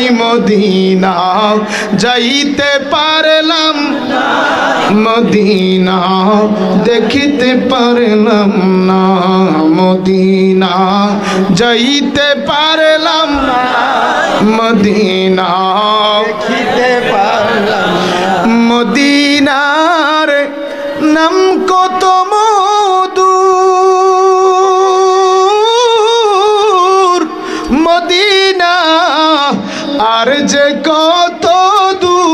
নাই মদিনা যাইতে পারলাম মদিনা দেখিতে পারলাম না মদিনা যাইতে পারলাম মদিনা দেখিতে পারলাম। মদিনার নাম কত মধুর মদিনা আর যে কত দূর,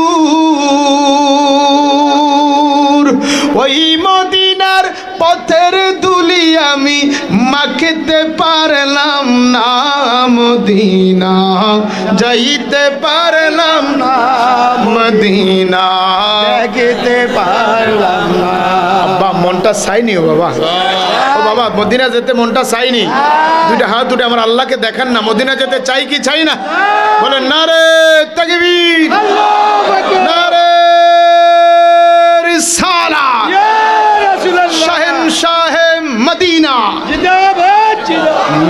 ওই মদিনার পথের দুলি আমি মাখতে পারলাম না, মদিনা। যাইতে পারলাম না, মদিনা। দেখিতে পারলাম মনটা চাইনি ও বাবা। ও বাবা, মদিনা যেতে মনটা চাইনি। দুইটা হাত দুটো আমার আল্লাহকে দেখান না, মদিনা যেতে চাই কি চাই না। বলেন না রে শাহে মদিনা।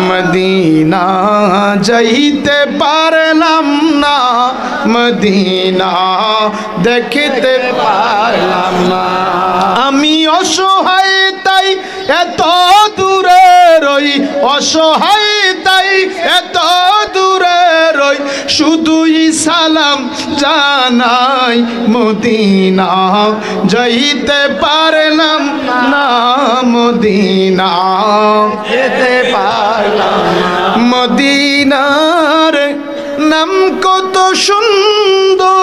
মদিনা যাইতে পারলাম না, মদিনা দেখিতে পারলাম না। রই, অসহায় তাই এত দূরে রই। শুধুই সালাম জানাই মদিনা। যাইতে পারলাম না মদিনা। যেতে পারলাম মদিনার নাম কত সুন্দর।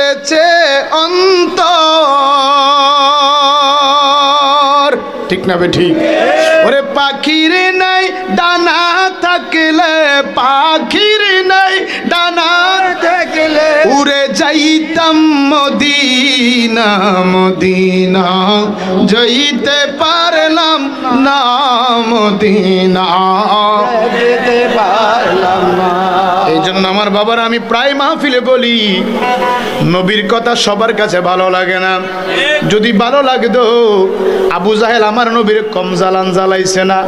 কেড়েছে অন্তর। ঠিক না বে ঠিক? ওরে পাখির নাই, ডানা থাকলে পাখির নাই, ডানা দেখলে উড়ে যাইতাম মদিনা মদিনা। যাইতে পারলাম না মদিনা। যেতে পারলাম না এই জন্য আমার বাবার, আমি প্রায় মাহফিলে বলি, নবীর কথা সবার কাছে ভালো লাগে না। যদি ভালো লাগতো, আবু জাহেল আমার নবীর কম জ্বালান জ্বালাইছে না।